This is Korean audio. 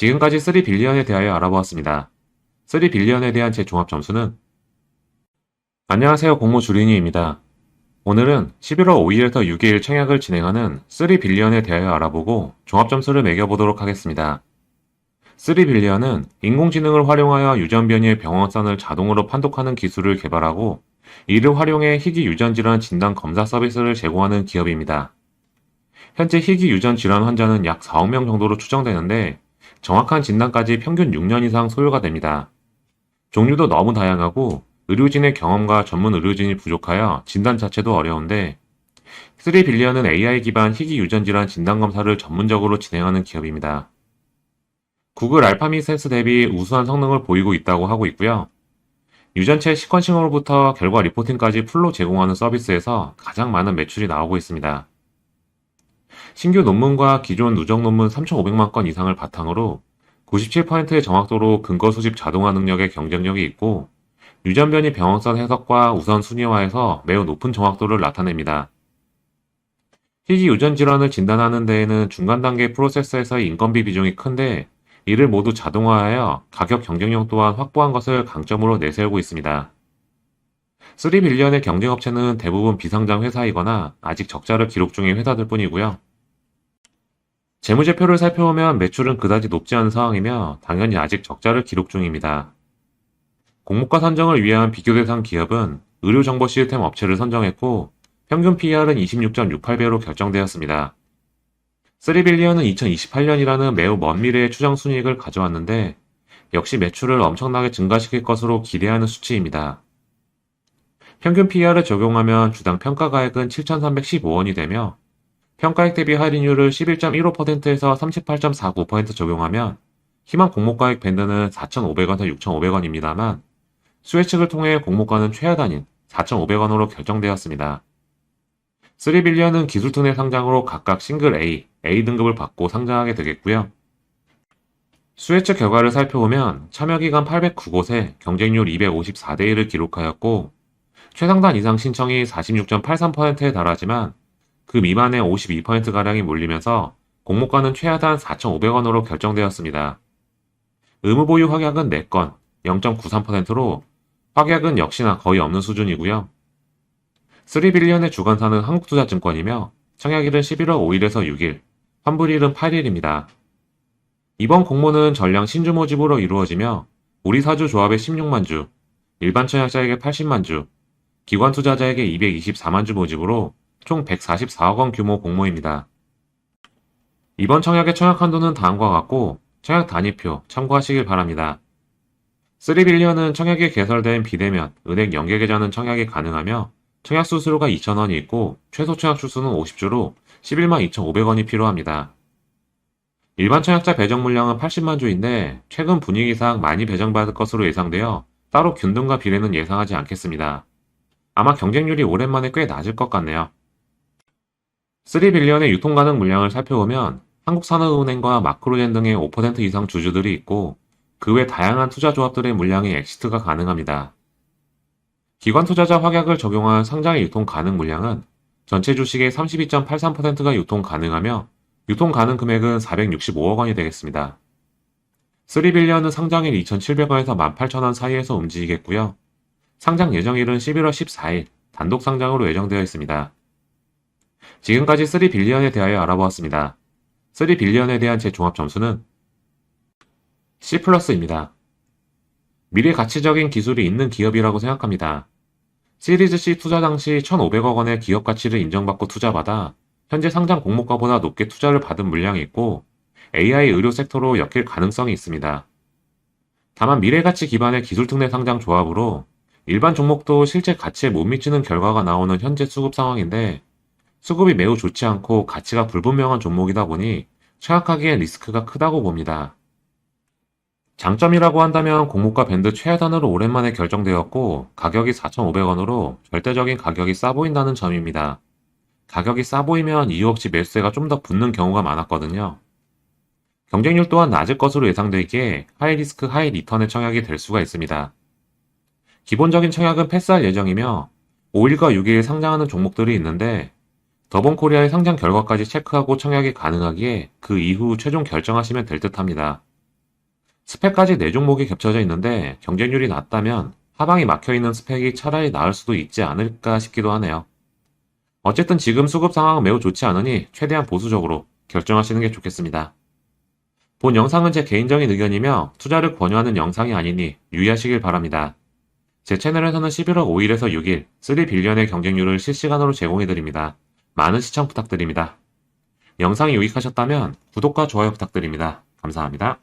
지금까지 3빌리언에 대하여 알아보았습니다. 3빌리언에 대한 제 종합 점수는 안녕하세요 공모 주린이입니다. 오늘은 11월 5일에서 6일 청약을 진행하는 3빌리언에 대하여 알아보고 종합 점수를 매겨보도록 하겠습니다. 3빌리언은 인공지능을 활용하여 유전 변이의 병원성을 자동으로 판독하는 기술을 개발하고 이를 활용해 희귀 유전 질환 진단 검사 서비스를 제공하는 기업입니다. 현재 희귀 유전 질환 환자는 약 4억 명 정도로 추정되는데 정확한 진단까지 평균 6년 이상 소요가 됩니다. 종류도 너무 다양하고 의료진의 경험과 전문 의료진이 부족하여 진단 자체도 어려운데 3빌리언은 AI 기반 희귀 유전 질환 진단 검사를 전문적으로 진행하는 기업입니다. 구글 알파미 센스 대비 우수한 성능을 보이고 있다고 하고 있고요. 유전체 시퀀싱으로부터 결과 리포팅까지 풀로 제공하는 서비스에서 가장 많은 매출이 나오고 있습니다. 신규 논문과 기존 누적 논문 3,500만 건 이상을 바탕으로 97%의 정확도로 근거 수집 자동화 능력에 경쟁력이 있고 유전 변이 병원성 해석과 우선 순위화에서 매우 높은 정확도를 나타냅니다. 희귀 유전 질환을 진단하는 데에는 중간 단계 프로세서에서의 인건비 비중이 큰데 이를 모두 자동화하여 가격 경쟁력 또한 확보한 것을 강점으로 내세우고 있습니다. 3빌리언의 경쟁업체는 대부분 비상장 회사이거나 아직 적자를 기록 중인 회사들 뿐이고요. 재무제표를 살펴보면 매출은 그다지 높지 않은 상황이며 당연히 아직 적자를 기록 중입니다. 공모가 선정을 위한 비교 대상 기업은 의료정보 시스템 업체를 선정했고 평균 PER은 26.68배로 결정되었습니다. 3빌리언은 2028년이라는 매우 먼 미래의 추정 순이익을 가져왔는데 역시 매출을 엄청나게 증가시킬 것으로 기대하는 수치입니다. 평균 PER을 적용하면 주당 평가가액은 7,315원이 되며 평가액 대비 할인율을 11.15%에서 38.49% 적용하면 희망 공모가액 밴드는 4,500원에서 6,500원입니다만 수혜측을 통해 공모가는 최하단인 4,500원으로 결정되었습니다. 3빌리언은 기술투내 상장으로 각각 싱글 A, A 등급을 받고 상장하게 되겠고요. 수혜측 결과를 살펴보면 참여기간 809곳에 경쟁률 254대 1을 기록하였고 최상단 이상 신청이 46.83%에 달하지만 그 미만의 52%가량이 몰리면서 공모가는 최하단 4,500원으로 결정되었습니다. 의무 보유 확약은 4건, 0.93%로 확약은 역시나 거의 없는 수준이고요. 3빌리언의 주관사는 한국투자증권이며 청약일은 11월 5일에서 6일, 환불일은 8일입니다. 이번 공모는 전량 신주 모집으로 이루어지며 우리 사주 조합에 16만 주, 일반 청약자에게 80만 주, 기관 투자자에게 224만 주 모집으로 총 144억 원 규모 공모입니다. 이번 청약의 청약 한도는 다음과 같고 청약 단위표 참고하시길 바랍니다. 3빌리언은 청약에 개설된 비대면, 은행 연계 계좌는 청약이 가능하며 청약 수수료가 2,000원이 있고 최소 청약 주수는 50주로 11만 2,500원이 필요합니다. 일반 청약자 배정 물량은 80만 주인데 최근 분위기상 많이 배정받을 것으로 예상되어 따로 균등과 비례는 예상하지 않겠습니다. 아마 경쟁률이 오랜만에 꽤 낮을 것 같네요. 3빌리언의 유통 가능 물량을 살펴보면 한국산업은행과 마크로젠 등의 5% 이상 주주들이 있고 그 외 다양한 투자 조합들의 물량의 엑시트가 가능합니다. 기관 투자자 확약을 적용한 상장의 유통 가능 물량은 전체 주식의 32.83%가 유통 가능하며 유통 가능 금액은 465억 원이 되겠습니다. 3빌리언은 상장일 2,700원에서 18,000원 사이에서 움직이겠고요. 상장 예정일은 11월 14일 단독 상장으로 예정되어 있습니다. 지금까지 3빌리언에 대하여 알아보았습니다. 3빌리언에 대한 제 종합 점수는 C+입니다. 미래 가치적인 기술이 있는 기업이라고 생각합니다. 시리즈 C 투자 당시 1,500억 원의 기업 가치를 인정받고 투자받아 현재 상장 공모가보다 높게 투자를 받은 물량이 있고 AI 의료 섹터로 엮일 가능성이 있습니다. 다만 미래 가치 기반의 기술 특례 상장 조합으로 일반 종목도 실제 가치에 못 미치는 결과가 나오는 현재 수급 상황인데 수급이 매우 좋지 않고 가치가 불분명한 종목이다 보니 청약하기엔 리스크가 크다고 봅니다. 장점이라고 한다면 공모가 밴드 최하단으로 오랜만에 결정되었고 가격이 4,500원으로 절대적인 가격이 싸 보인다는 점입니다. 가격이 싸 보이면 이후 없이 매수세가 좀 더 붙는 경우가 많았거든요. 경쟁률 또한 낮을 것으로 예상되기에 하이 리스크 하이 리턴의 청약이 될 수가 있습니다. 기본적인 청약은 패스할 예정이며 5일과 6일 상장하는 종목들이 있는데 더본코리아의 상장 결과까지 체크하고 청약이 가능하기에 그 이후 최종 결정하시면 될 듯합니다. 스펙까지 4종목이 겹쳐져 있는데 경쟁률이 낮다면 하방이 막혀 있는 스펙이 차라리 나을 수도 있지 않을까 싶기도 하네요. 어쨌든 지금 수급 상황은 매우 좋지 않으니 최대한 보수적으로 결정하시는 게 좋겠습니다. 본 영상은 제 개인적인 의견이며 투자를 권유하는 영상이 아니니 유의하시길 바랍니다. 제 채널에서는 11월 5일에서 6일 3빌리언의 경쟁률을 실시간으로 제공해드립니다. 많은 시청 부탁드립니다. 영상이 유익하셨다면 구독과 좋아요 부탁드립니다. 감사합니다.